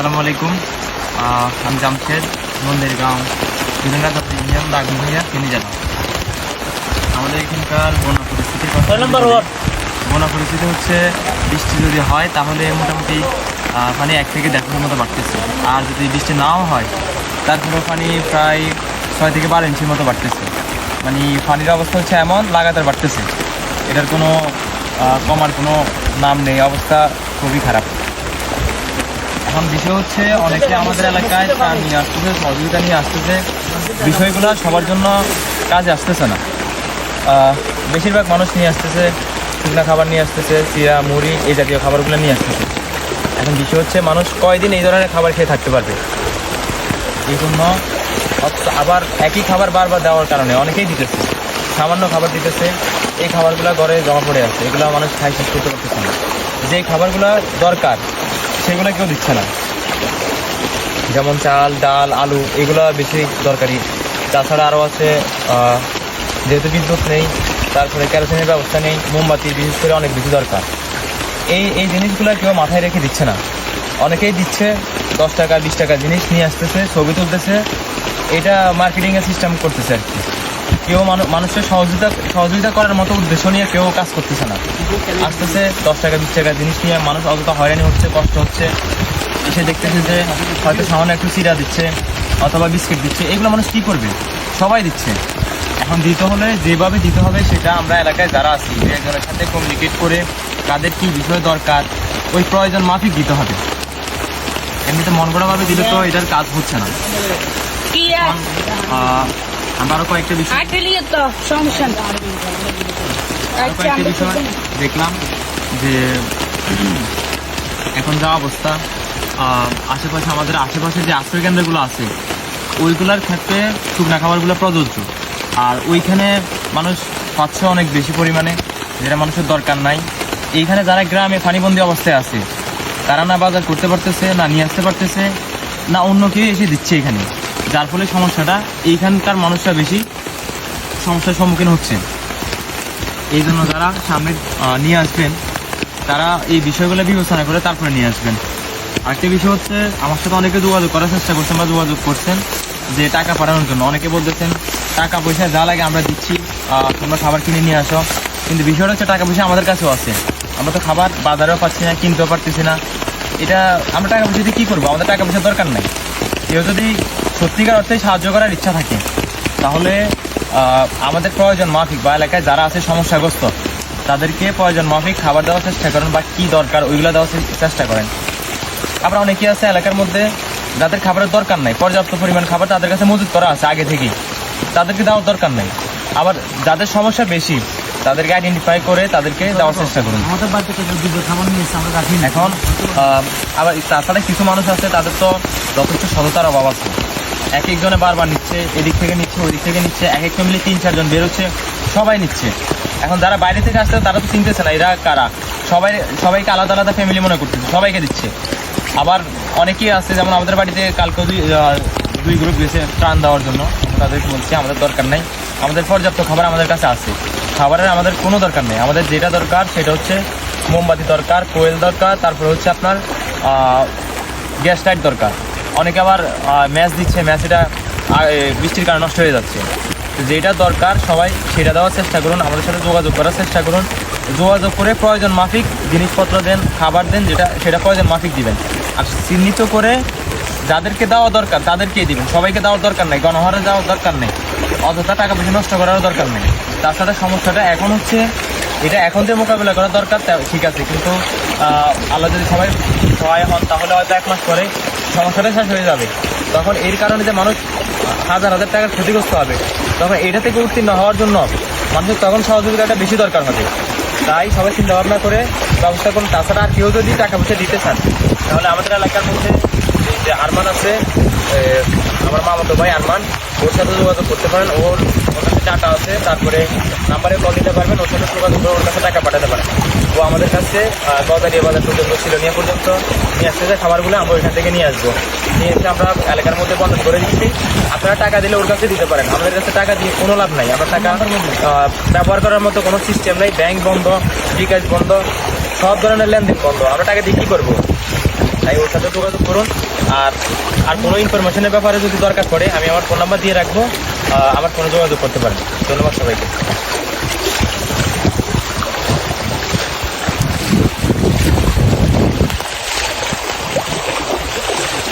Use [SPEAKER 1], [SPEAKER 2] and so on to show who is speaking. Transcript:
[SPEAKER 1] আসসালামু আলাইকুম। আমি জামশেদ মন্দিরগাঁও বিভিন্ন ইউনিয়ন দাগনভূঞা তিনি জেলা আমাদের এখানকার বন্যা পরিস্থিতির কথা বন্যা পরিস্থিতি হচ্ছে বৃষ্টি যদি হয় তাহলে মোটামুটি পানি এক থেকে দেড়শোর মতো বাড়তেছে। আর যদি বৃষ্টি নাও হয় তারপরেও পানি প্রায় ছয় থেকে বারো ইঞ্চির মতো বাড়তেছে। মানে পানির অবস্থা হচ্ছে এমন লাগাতার বাড়তেছে। এটার কোনো কমার কোনো নাম নেই। অবস্থা খুবই খারাপ। এখন বিষয় হচ্ছে অনেকে আমাদের এলাকায় ত্রাণ নিয়ে আসতেছে, সহযোগিতা নিয়ে আসতেছে। বিষয়গুলো সবার জন্য কাজে আসতেছে না। বেশিরভাগ মানুষ নিয়ে আসতেছে, শুকনা খাবার নিয়ে আসতেছে, চিরা, মুড়ি, এই জাতীয় খাবারগুলো নিয়ে আসতেছে। এখন বিষয় হচ্ছে মানুষ কয়দিন এই ধরনের খাবার খেয়ে থাকতে পারবে? এই জন্য আবার একই খাবার বারবার দেওয়ার কারণে অনেকেই দিতেছে। সামান্য খাবার দিতেছে, এই খাবারগুলো ঘরে জমা পড়ে আছে। এগুলো মানুষ খাই শেষ করতে পারতেছে না। যে খাবারগুলো দরকার সেগুলো কেউ দিচ্ছে না। যেমন চাল, ডাল, আলু, এগুলো বেশি দরকারি। তাছাড়া আরও আছে যেহেতু বিদ্যুৎ নেই, তারপরে ক্যারোসিনের ব্যবস্থা নেই, মোমবাতি বিশেষ করে অনেক বেশি দরকার। এই এই জিনিসগুলো কেউ মাথায় রেখে দিচ্ছে না। অনেকেই দিচ্ছে, দশ টাকা, বিশ টাকা জিনিস নিয়ে আসতেছে, ছবি তুলতেছে। এটা মার্কেটিংয়ের সিস্টেম করতেছে আর কি। কেউ মানু- মানুষের সহযোগিতা সহযোগিতা করার মতো উদ্দেশ্য নিয়ে কেউ কাজ করতেছে না। আসতেছে দশ টাকা বিশ টাকা জিনিস নিয়ে মানুষ অযথা হয়রানি হচ্ছে কষ্ট হচ্ছে। এসে দেখতেছে যে হয়তো সামান্য একটু চিরা দিচ্ছে অথবা বিস্কিট দিচ্ছে। এগুলো মানুষ কি করবে? সবাই দিচ্ছে। এখন দিতে হলে যেভাবে দিতে হবে সেটা আমরা এলাকায় যারা আছি একজনের সাথে কমিউনিকেট করে কাদের কি বিষয় দরকার ওই প্রয়োজন মাফিক দিতে হবে। এমনিতে মন গড়াভাবে দিলে তো এটার কাজ হচ্ছে না। আরও কয়েকটা বিষয় আরও
[SPEAKER 2] আচ্ছা,
[SPEAKER 1] কয়েকটা বিষয় দেখলাম যে এখন যা অবস্থা আশেপাশে আমাদের আশেপাশে যে আশ্রয় কেন্দ্রগুলো আছে ওইগুলোর ক্ষেত্রে শুকনা খাবারগুলো প্রযোজ্য। আর ওইখানে মানুষ পাচ্ছে অনেক বেশি পরিমাণে যেটা মানুষের দরকার নাই। এইখানে যারা গ্রামে পানিবন্দি অবস্থায় আছে তারা না বাজার করতে পারতেছে না নিয়ে আসতে পারতেছে না অন্য কেউ এসে দিচ্ছে এখানে। যার ফলে সমস্যাটা, এইখানকার মানুষরা বেশি সমস্যার সম্মুখীন হচ্ছে। এই জন্য যারা সামনে নিয়ে আসবেন, তারা এই বিষয়গুলো বিবেচনা করে তারপরে নিয়ে আসবেন। আরেকটা বিষয় হচ্ছে, আমার সাথে অনেকে যোগাযোগ করার চেষ্টা করছেন বা যোগাযোগ করছেন যে টাকা পাঠানোর জন্য। অনেকে বলতেছেন, টাকা পয়সা যা লাগে আমরা দিচ্ছি তোমরা খাবার কিনে নিয়ে আসো। কিন্তু বিষয়টা হচ্ছে, টাকা পয়সা আমাদের কাছেও আছে। আমরা তো খাবার বাজারেও পাচ্ছি না, কিনতেও পারতেছি না। এটা আমরা টাকা পয়সা দিয়ে কী করব? আমাদের টাকা পয়সার দরকার নাই। কেউ যদি সত্যিকার অর্থে সাহায্য করার ইচ্ছা থাকে। তাহলে আমাদের প্রয়োজন মাফিক বা এলাকায় যারা আছে সমস্যাগ্রস্ত তাদেরকে প্রয়োজন মাফিক খাবার দেওয়ার চেষ্টা করেন বা কি দরকার ওইগুলো দেওয়ার চেষ্টা করেন। আবার অনেকেই আছে এলাকার মধ্যে যাদের খাবারের দরকার নাই পর্যাপ্ত পরিমাণ খাবার তাদের কাছে মজুত করা আছে আগে থেকেই। তাদেরকে দেওয়ার দরকার নাই। আবার যাদের সমস্যা বেশি তাদেরকে আইডেন্টিফাই করে তাদেরকে দেওয়ার চেষ্টা করুন। এখন আবার তাছাড়া কিছু মানুষ আছে তাদের তো যথেষ্ট সততার অভাব আছে। এক একজনে বারবার নিচ্ছে, এদিক থেকে নিচ্ছে ওই দিক থেকে নিচ্ছে এক এক ফ্যামিলি তিন, চারজন বেরোচ্ছে, সবাই নিচ্ছে। এখন যারা বাইরে থেকে আসছে, তারা তো চিনতেছে না, এরা কারা? সবাই, সবাইকে আলাদা আলাদা ফ্যামিলি মনে করতেছে, সবাইকে দিচ্ছে। আবার অনেকেই আছে, যেমন আমাদের বাড়িতে কালকে দুই দুই গ্রুপ গেছে ত্রাণ দেওয়ার জন্য। তাদেরকে বলছি, আমাদের দরকার নাই। আমাদের পর্যাপ্ত খাবার আমাদের কাছে আছে। খাবারের আমাদের কোনো দরকার নেই। আমাদের যেটা দরকার, সেটা হচ্ছে মোমবাতি দরকার, কোয়েল দরকার, তারপরে হচ্ছে আপনার গ্যাস লাইট দরকার। অনেকে আবার ম্যাচ দিচ্ছে ম্যাচ এটা বৃষ্টির কারণে নষ্ট হয়ে যাচ্ছে। যেটা দরকার সবাই, সেটা দেওয়ার চেষ্টা করুন, আমাদের সাথে যোগাযোগ করার চেষ্টা করুন। যোগাযোগ করে প্রয়োজন মাফিক জিনিসপত্র দেন, খাবার দেন, যেটা, সেটা প্রয়োজন মাফিক দিবেন। আর চিহ্নিত করে যাদেরকে দেওয়া দরকার, তাদেরকেই দিবেন। সবাইকে দেওয়ার দরকার নেই, গণহারে দেওয়ার দরকার নেই, অযথা টাকা পয়সা নষ্ট করারও দরকার নেই। তার সাথে সমস্যাটা এখন হচ্ছে, এটা এখন যে মোকাবিলা করা দরকার ঠিক আছে। কিন্তু আল্লাহ যদি সবাই সহায় হন, তাহলে হয়তো এক মাস পরে সমস্যাটা শেষ হয়ে যাবে। তখন এর কারণে যে মানুষ হাজার হাজার টাকার ক্ষতিগ্রস্ত হবে। তখন এটা থেকে উত্তীর্ণ হওয়ার জন্য মানুষের তখন সহযোগিতাটা বেশি দরকার হবে। তাই সবাই চিন্তা ভাবনা করে ব্যবস্থা করুন। তাছাড়া আর কেউ যদি টাকা পয়সা দিতে চান, তাহলে আমাদের এলাকার মধ্যে যে আরমান আছে আমার মামাতো ভাই আরমান, ওর সাথে যোগাযোগ করতে পারেন। ওর ওর কাছে টাকা আছে তারপরে নাম্বারে কল দিতে পারবেন ওর সাথে যোগাযোগ করে ওর কাছে টাকা পাঠাতে পারেন। ও আমাদের কাছে গদারিয়া বাজার পর্যন্ত শিলনিয়া পর্যন্ত নিয়ে আসতে যায় খাবারগুলো আমরা ওইখান থেকে নিয়ে আসব। নিয়ে এসে আমরা এলাকার মধ্যে বন্ধ করে দিচ্ছি। আপনারা টাকা দিলে ওর কাছে দিতে পারেন। আমাদের কাছে টাকা দিয়ে কোনো লাভ নাই। আমরা টাকা ব্যবহার করার মতো কোনো সিস্টেম নেই। ব্যাংক বন্ধ বিকাশ বন্ধ সব ধরনের লেনদেন বন্ধ। আমরা টাকা দিয়ে কী করব? তাই ওর সাথে যোগাযোগ করুন। আর আর কোনো ইনফরমেশনের ব্যাপারে যদি দরকার পড়ে আমি আমার ফোন নাম্বার দিয়ে রাখব। আমার কোনো যোগাযোগ করতে পারেন। ধন্যবাদ সবাইকে।